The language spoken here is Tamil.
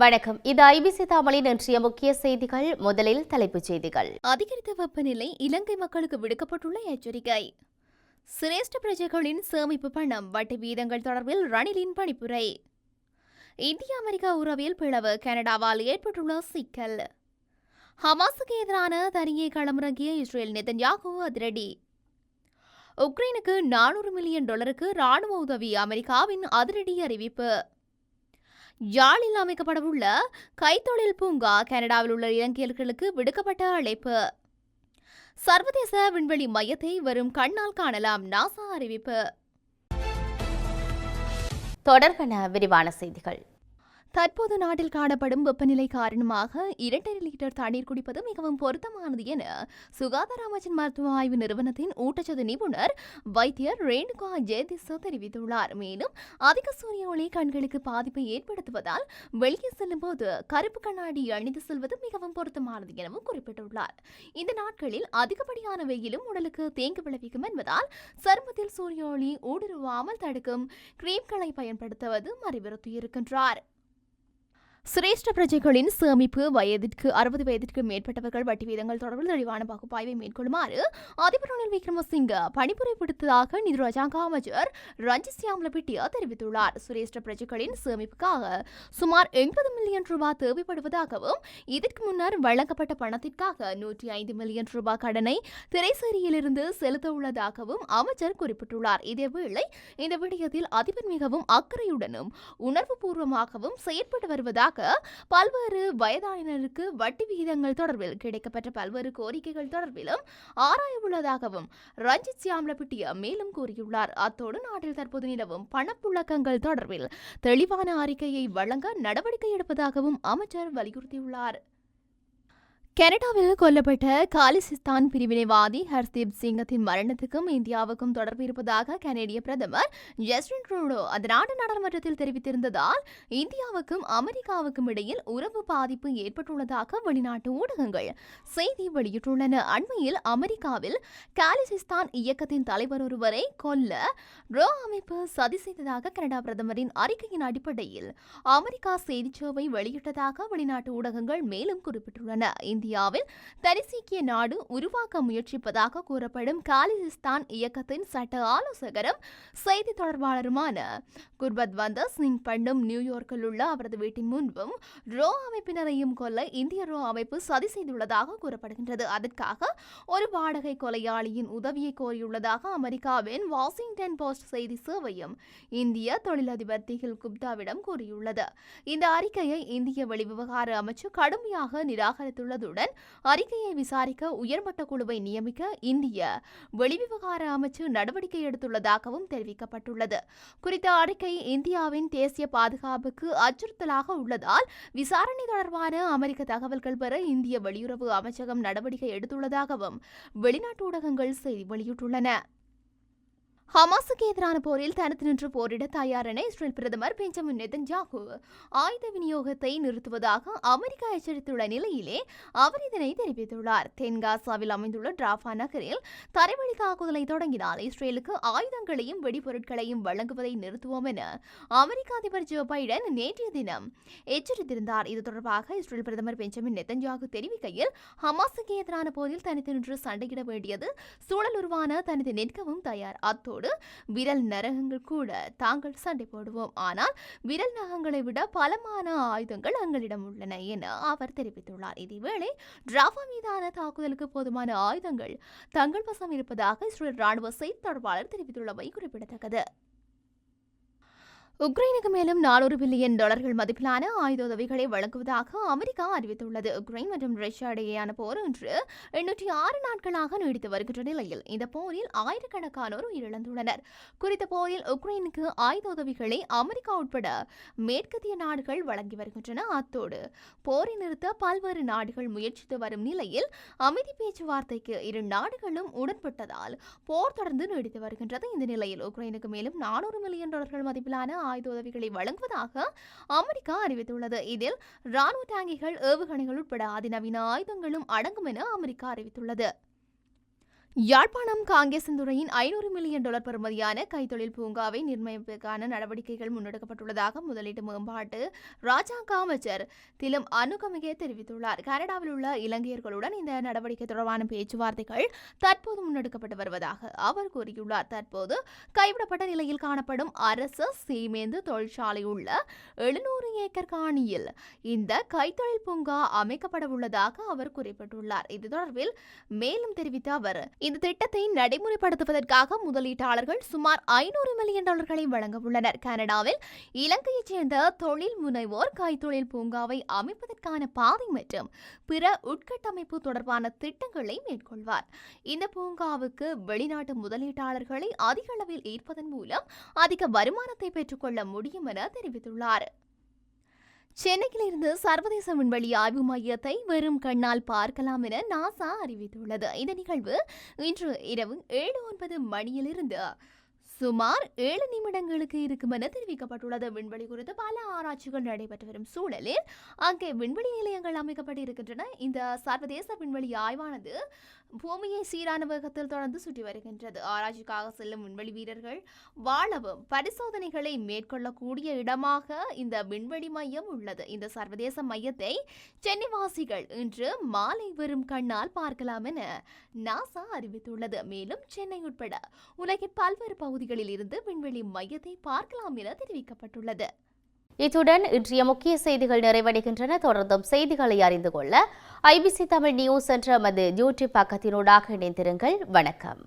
வணக்கம். இது ஐபிசி தமிழின் இன்றைய முக்கிய செய்திகள். முதலில் தலைப்புச் செய்திகள். அதிகரித்த வெப்பநிலை இலங்கை மக்களுக்கு விடுக்கப்பட்டுள்ள எச்சரிக்கை. சிரேஷ்ட பிரஜைகளின் சேமிப்பு பணம் வட்டி வீதங்கள் தொடர்பில் ரணிலின் பணிப்புரை. இந்திய அமெரிக்கா உறவில் பிளவு கனடாவால் ஏற்பட்டுள்ள சிக்கல். ஹமாஸுக்கு எதிரான தனியே களமிறங்கிய இஸ்ரேல் நெதன்யாகு அதிரடி. உக்ரைனுக்கு நானூறு மில்லியன் டாலருக்கு ராணுவ உதவி அமெரிக்காவின் அதிரடி அறிவிப்பு. யாழில் அமைக்கப்படவுள்ள கைத்தொழில் பூங்கா கனடாவில் உள்ள இலங்கையர்களுக்கு விடுக்கப்பட்ட அழைப்பு. சர்வதேச விண்வெளி மையத்தை வரும் கண்ணால் காணலாம் நாசா அறிவிப்பு. தொடர்பான விரிவான செய்திகள். தற்போது நாட்டில் காணப்படும் வெப்பநிலை காரணமாக இரண்டரை லிட்டர் தண்ணீர் குடிப்பது மிகவும் பொருத்தமானது என சுகாதார அமைச்சின் மருத்துவ ஆய்வு நிறுவனத்தின் ஊட்டச்சத்து நிபுணர் வைத்தியர் ரேணுகா ஜெயதிசோ தெரிவித்துள்ளார். மேலும் அதிக சூரிய ஒளி கண்களுக்கு பாதிப்பை ஏற்படுத்துவதால் வெளியே செல்லும் போது கருப்பு கண்ணாடி அணிந்து செல்வது மிகவும் பொருத்தமானது எனவும் குறிப்பிட்டுள்ளார். இந்த நாட்களில் அதிகப்படியான வெயிலும் உடலுக்கு தேங்கு விளைவிக்கும் என்பதால் சருமத்தில் சூரிய ஒளி ஊடுருவாமல் தடுக்கும் கிரீம்களை பயன்படுத்துவது அறிவுறுத்தியிருக்கின்றார். சிரேஷ்ட பிரஜைகளின் சேமிப்பு வயதிற்கு அறுபது வயதிற்கு மேற்பட்டவர்கள் வட்டி வீதங்கள் தொடர்பில் தெளிவான பகுப்பாய்வை மேற்கொள்ளுமாறு அதிபர் ரணில் விக்ரமசிங்க பணிபுரை விடுத்ததாக நிதி ராஜாங்க அமைச்சர் ரஞ்சித் சியாம்லபிட்டியா தெரிவித்துள்ளார். சிரேஷ்ட பிரஜைகளின் சேமிப்புக்காக சுமார் எண்பது மில்லியன் ரூபாய் தேவைப்படுவதாகவும் இதற்கு முன்னர் வழங்கப்பட்ட பணத்திற்காக நூற்றி ஐந்து மில்லியன் ரூபாய் கடனை திரைசேரியிலிருந்து செலுத்த உள்ளதாகவும் அமைச்சர் குறிப்பிட்டுள்ளார். இதேவேளை இந்த விடயத்தில் அதிபர் மிகவும் அக்கறையுடனும் உணர்வுபூர்வமாகவும் செயற்பட்டு வருவதாக பல்வேறு வயதாயினருக்கு வட்டி விகிதங்கள் தொடர்பில் கிடைக்கப்பட்ட பல்வேறு கோரிக்கைகள் தொடர்பிலும் ஆராய உள்ளதாகவும் ரஞ்சித் சியாம்லபிட்டிய மேலும் கூறியுள்ளார். அத்தோடு நாட்டில் தற்போது நிலவும் பணப்புழக்கங்கள் தொடர்பில் தெளிவான அறிக்கையை வழங்க நடவடிக்கை எடுப்பதாகவும் அமைச்சர் வலியுறுத்தியுள்ளார். கனடாவில் கொல்லப்பட்ட காலிசிஸ்தான் பிரிவினைவாதி ஹர்தீப் சிங்கத்தின் மரணத்துக்கும் இந்தியாவுக்கும் தொடர்பு இருப்பதாக கனேடிய பிரதமர் ஜஸ்டின் ட்ரூடோ அந்த நாட்டு நாடாளுமன்றத்தில் தெரிவித்திருந்ததால் இந்தியாவுக்கும் அமெரிக்காவுக்கும் இடையில் உறவு பாதிப்பு ஏற்பட்டுள்ளதாக வெளிநாட்டு ஊடகங்கள் செய்தி வெளியிட்டுள்ளன. அண்மையில் அமெரிக்காவில் காலிசிஸ்தான் இயக்கத்தின் தலைவர் ஒருவரை கொல்ல ரோ அமைப்பு சதி செய்ததாக கனடா பிரதமரின் அறிக்கையின் அடிப்படையில் அமெரிக்கா செய்திச்சேவை வெளியிட்டதாக வெளிநாட்டு ஊடகங்கள் மேலும் குறிப்பிட்டுள்ளன. இந்தியாவில் தரிசீக்கிய நாடு உருவாக்க முயற்சிப்பதாக கூறப்படும் காலிஸ்தான் இயக்கத்தின் சட்ட ஆலோசகரும் செய்தி தொடர்பாளருமான குர்பத் வந்த சிங் பண்ணும் நியூயார்க்கில் உள்ள அவரது வீட்டின் முன்பும் ரோ அமைப்பினரையும் கொல்ல இந்திய ரோ அமைப்பு சதி செய்துள்ளதாக கூறப்படுகின்றது. அதற்காக ஒரு வாடகை கொலையாளியின் உதவியை கோரியுள்ளதாக அமெரிக்காவின் வாஷிங்டன் போஸ்ட் செய்தி சேவையும் இந்திய தொழிலதிபர் திகில் குப்தாவிடம் கூறியுள்ளது. இந்த அறிக்கையை இந்திய வெளிவிவகார அமைச்சு கடுமையாக நிராகரித்துள்ளதுடன் அறிக்கையை விசாரிக்க உயர்மட்ட குழுவை நியமிக்க இந்திய வெளிவிவகார அமைச்சு நடவடிக்கை எடுத்துள்ளதாகவும் தெரிவிக்கப்பட்டுள்ளது. குறித்த அறிக்கை இந்தியாவின் தேசிய பாதுகாப்புக்கு அச்சுறுத்தலாக உள்ளதால் விசாரணை தொடர்பான அமெரிக்க தகவல்கள் பெற இந்திய வெளியுறவு அமைச்சகம் நடவடிக்கை எடுத்துள்ளதாகவும் வெளிநாட்டு ஊடகங்கள் செய்தி வெளியிட்டுள்ளன. ஹமாஸுக்கு எதிரான போரில் தனித்து நின்று போரிட தயாரென இஸ்ரேல் பிரதமர் பெஞ்சமின் நெதன்யாகு. ஆயுத விநியோகத்தை நிறுத்துவதாக அமெரிக்கா எச்சரித்துள்ள நிலையிலே அவர் இதனை தெரிவித்துள்ளார். தென்காசாவில் அமைந்துள்ள டிராஃபா நகரில் தரைவழி தாக்குதலை தொடங்கினால் இஸ்ரேலுக்கு ஆயுதங்களையும் வெடிபொருட்களையும் வழங்குவதை நிறுத்துவோம் என அமெரிக்க அதிபர் ஜோ பைடன் நேற்றைய தினம் எச்சரித்திருந்தார். இது தொடர்பாக இஸ்ரேல் பிரதமர் பெஞ்சமின் நெதன்யாகு தெரிவிக்கையில் ஹமாஸுக்கு எதிரான போரில் தனித்து நின்று சண்டையிட வேண்டியது சூழல் உருவான தனது நிற்கவும் தயார். அத்தோடு அதோடு விரல் நரகங்கள் கூட தாங்கள் சண்டை போடுவோம். ஆனால் விரல் நகங்களை விட பலமான ஆயுதங்கள் எங்களிடம் உள்ளன என அவர் தெரிவித்துள்ளார். இதேவேளை டிராஃபா மீதான தாக்குதலுக்கு போதுமான ஆயுதங்கள் தங்கள் வசம் இருப்பதாக இஸ்ரேல் ராணுவ செய்தி தொடர்பாளர் தெரிவித்துள்ளமை குறிப்பிடத்தக்கது. உக்ரைனுக்கு மேலும் நானூறு பில்லியன் டாலர்கள் மதிப்பிலான ஆயுத உதவிகளை வழங்குவதாக அமெரிக்கா அறிவித்துள்ளது. உக்ரைன் மற்றும் ரஷ்யா இடையேயான போர் இன்று எண்ணூற்றி ஆறு நாட்களாக நீடித்து வருகின்ற நிலையில் இந்த போரில் ஆயிரக்கணக்கானோர் உயிரிழந்துள்ளனர். குறித்த போரில் உக்ரைனுக்கு ஆயுத உதவிகளை அமெரிக்கா உட்பட மேற்கத்திய நாடுகள் வழங்கி வருகின்றன. அத்தோடு போரை நிறுத்த பல்வேறு நாடுகள் முயற்சித்து வரும் நிலையில் அமைதி பேச்சுவார்த்தைக்கு இரு நாடுகளும் உடன்பட்டதால் போர் தொடர்ந்து நீடித்து வருகின்றது. இந்த நிலையில் உக்ரைனுக்கு மேலும் நானூறு மில்லியன் டாலர்கள் மதிப்பிலான ஆயுத உதவிகளை வழங்குவதாக அமெரிக்கா அறிவித்துள்ளது. இதில் ராணுவ டாங்கிகள் ஏவுகணைகள் உட்பட அதிநவீன ஆயுதங்களும் அடங்கும் என அமெரிக்கா அறிவித்துள்ளது. யாழ்ப்பாணம் காங்கேசந்துறையின் ஐநூறு மில்லியன் டாலர் பெறுமதியான கைத்தொழில் பூங்காவை நிர்ணயிப்பதற்கான நடவடிக்கைகள் முன்னெடுக்கப்பட்டுள்ளதாக முதலீட்டு மேம்பாட்டு ராஜாங்க அமைச்சர் திலும் அனுகமிகே தெரிவித்துள்ளார். கனடாவில் உள்ள இலங்கையர்களுடன் இந்த நடவடிக்கை தொடர்பான பேச்சுவார்த்தைகள் தற்போது முன்னெடுக்கப்பட்டு வருவதாக அவர் கூறியுள்ளார். தற்போது கைவிடப்பட்ட நிலையில் காணப்படும் அரசு சீமேந்து தொழிற்சாலை உள்ள எழுநூறு ஏக்கர் காணியில் இந்த கைத்தொழில் பூங்கா அமைக்கப்பட உள்ளதாக அவர் குறிப்பிட்டுள்ளார். இது தொடர்பில் மேலும் தெரிவித்த அவர் இந்த திட்டத்தை நடைமுறைப்படுத்துவதற்காக முதலீட்டாளர்கள் சுமார் ஐநூறு மில்லியன் டாலர்களை வழங்க உள்ளனர். கனடாவில் இலங்கையைச் சேர்ந்த தொழில் முனைவோர் கைத்தொழில் பூங்காவை அமைப்பதற்கான பாதை மற்றும் பிற உட்கட்டமைப்பு தொடர்பான திட்டங்களை மேற்கொள்வார். இந்த பூங்காவுக்கு வெளிநாட்டு முதலீட்டாளர்களை அதிக அளவில் ஈர்ப்பதன் மூலம் அதிக வருமானத்தை பெற்றுக்கொள்ள முடியும் என தெரிவித்துள்ளார். சென்னையிலிருந்து சர்வதேச விண்வெளி ஆய்வு மையத்தை வெறும் கண்ணால் பார்க்கலாம் என நாசா அறிவித்துள்ளது. இந்த நிகழ்வு இன்று இரவு ஏழு ஒன்பது மணியிலிருந்து சுமார் ஏழு நிமிடங்களுக்கு இருக்கும் என தெரிவிக்கப்பட்டுள்ளது. விண்வெளி குறித்து பல ஆராய்ச்சிகள் நடைபெற்று வரும் சூழலில் அங்கே விண்வெளி நிலையங்கள் அமைக்கப்பட்டு இருக்கின்றன இந்த சர்வதேச விண்வெளி ஆய்வானது பூமியை சீரான வேகத்தில் தொடர்ந்து சுற்றி வருகின்றது. ஆராய்ச்சிக்காக செல்லும் விண்வெளி வீரர்கள் வாழவும் பரிசோதனைகளை மேற்கொள்ளக்கூடிய இடமாக இந்த விண்வெளி மையம் உள்ளது. இந்த சர்வதேச மையத்தை சென்னைவாசிகள் இன்று மாலை வெறும் கண்ணால் பார்க்கலாம் என நாசா அறிவித்துள்ளது. மேலும் சென்னை உட்பட உலகின் பல்வேறு பகுதிகளில் இருந்து விண்வெளி மையத்தை பார்க்கலாம் என தெரிவிக்கப்பட்டுள்ளது. இத்துடன் இன்றைய முக்கிய செய்திகள் நிறைவடைகின்றன. தொடர்ந்தும் செய்திகளை அறிந்து கொள்ள ஐபிசி தமிழ் நியூஸ் என்ற மது யூடியூப் பக்கத்தினூடாக இணைந்திருங்கள். வணக்கம்.